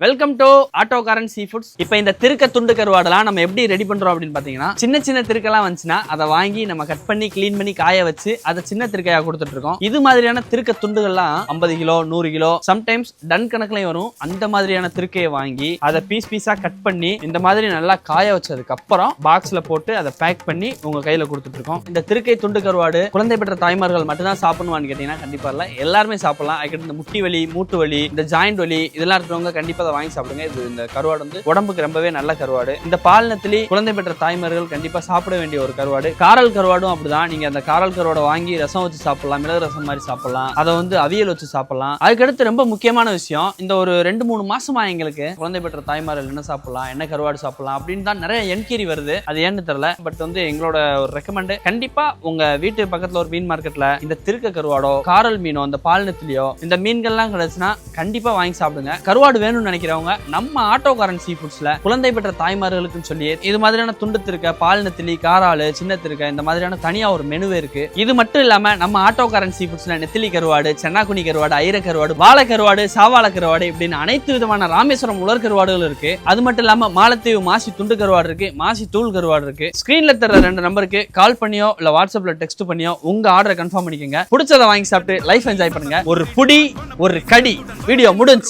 Welcome to auto காரன் சீ foods இப்போ இந்த திருக்க துண்டு கருவாடெல்லாம் நம்ம எப்படி ரெடி பண்ணுறோம் அப்படின்னு பார்த்தீங்கன்னா சின்ன சின்ன திருக்கெல்லாம் வந்துச்சுன்னா அதை வாங்கி நம்ம கட் பண்ணி க்ளீன் பண்ணி காய வச்சு அதை சின்ன திருக்கையாக கொடுத்துட்ருக்கோம் இது மாதிரியான திருக்க துண்டுகள்லாம் ஐம்பது கிலோ நூறு கிலோ சம்டைம்ஸ் டன் கணக்குலையும் வரும். அந்த மாதிரியான திருக்கையை வாங்கி அதை பீஸ் பீஸாக கட் பண்ணி இந்த மாதிரி நல்லா காய வச்சதுக்கப்புறம் பாக்ஸில் போட்டு அதை பேக் பண்ணி உங்கள் கையில் கொடுத்துட்ருக்கோம் இந்த திருக்கை துண்டு கருவாடு குழந்தை பெற்ற தாய்மார்கள் மட்டும்தான் சாப்பிடுவான்னு கேட்டிங்கன்னா கண்டிப்பாக இல்லை. எல்லாருமே சாப்பிடலாம். அதுக்கிட்ட இந்த முட்டி வலி மூட்டு வலி இந்த ஜாயிண்ட் வலி இதெல்லாம் இருக்கிறவங்க கண்டிப்பாக அதை வாங்கி சாப்பிடுங்க. இது இந்த கருவாடு வந்து உடம்புக்கு ரொம்பவே நல்ல கருவாடு. இந்த பாலினத்திலே குழந்தை பெற்ற தாய்மார்கள் கண்டிப்பா சாப்பிட வேண்டிய ஒரு கருவாடு. காரல் கருவாடும் அப்படிதான். நீங்க அந்த காரல் கருவாடை வாங்கி ரசம் வச்சு சாப்பிடலாம் மிளகு ரசம் மாதிரி சாப்பிடலாம் அதை வந்து அவியல் வச்சு சாப்பிடலாம். அதுக்கடுத்து ரொம்ப முக்கியமான விஷயம் இந்த ஒரு ரெண்டு மூணு மாசமா எங்களுக்கு குழந்தை பெற்ற தாய்மார்கள் என்ன சாப்பிடலாம் என்ன கருவாடு சாப்பிடலாம் அப்படின்னு தான் நிறைய என்கொயரி வருது. அது ஏன்னு தெரியல. பட் வந்து எங்களோட ஒரு ரெக்கமெண்ட் கண்டிப்பா உங்க வீட்டு பக்கத்துல ஒரு மீன் மார்க்கெட்ல இந்த திருக்க கருவாடோ காரல் மீனோ இந்த பால்நத்திலியோ இந்த மீன்கள்லாம் கிடைச்சுன்னா கண்டிப்பா வாங்கி சாப்பிடுங்க. கருவாடு வேணும்னு நினைக்கிறவங்க நம்ம ஆட்டோகாரன் சீ ஃபுட்ஸ்ல குழந்தை பெற்ற தாய்மார்களுக்குன்னு சொல்லி இது மாதிரியான துண்டு திருக்க பால்நத்திலி காராலு சின்ன திருக்க இந்த மாதிரியான தனியாக ஒரு மெனுவே இருக்கு. இது மட்டும் இல்லாம நம்ம ஆட்டோகாரன் சீ ஃபுட்ஸ்ல நெத்திலி கருவாடு சென்னாக்குனி கருவாடு ஐர கருவாடு வாழை கருவாடு சாவால கருவாடு இப்படின்னு அனைத்து விதமான ராமேஸ்வரம் உலர் கருவாடுகள் இருக்கு. அது மட்டும் இல்லாமல் மாலத்தீவு மாசி துண்டு கருவாடு இருக்கு மாசி தூள் கருவாடு இருக்கு. ஸ்கிரீன்ல தர ரெண்டு நம்பருக்கு கால் பண்ணியோ இல்ல வாட்ஸ்அப்ல டெக்ஸ்ட் பண்ணியோ உங்க ஆர்டரை கன்ஃபார்ம் பண்ணிக்கோங்க. பிடிச்சதை வாங்கி சாப்பிட்டு லைஃப் என்ஜாய் பண்ணுங்க. ஒரு புடி ஒரு கடி. வீடியோ முடிஞ்சு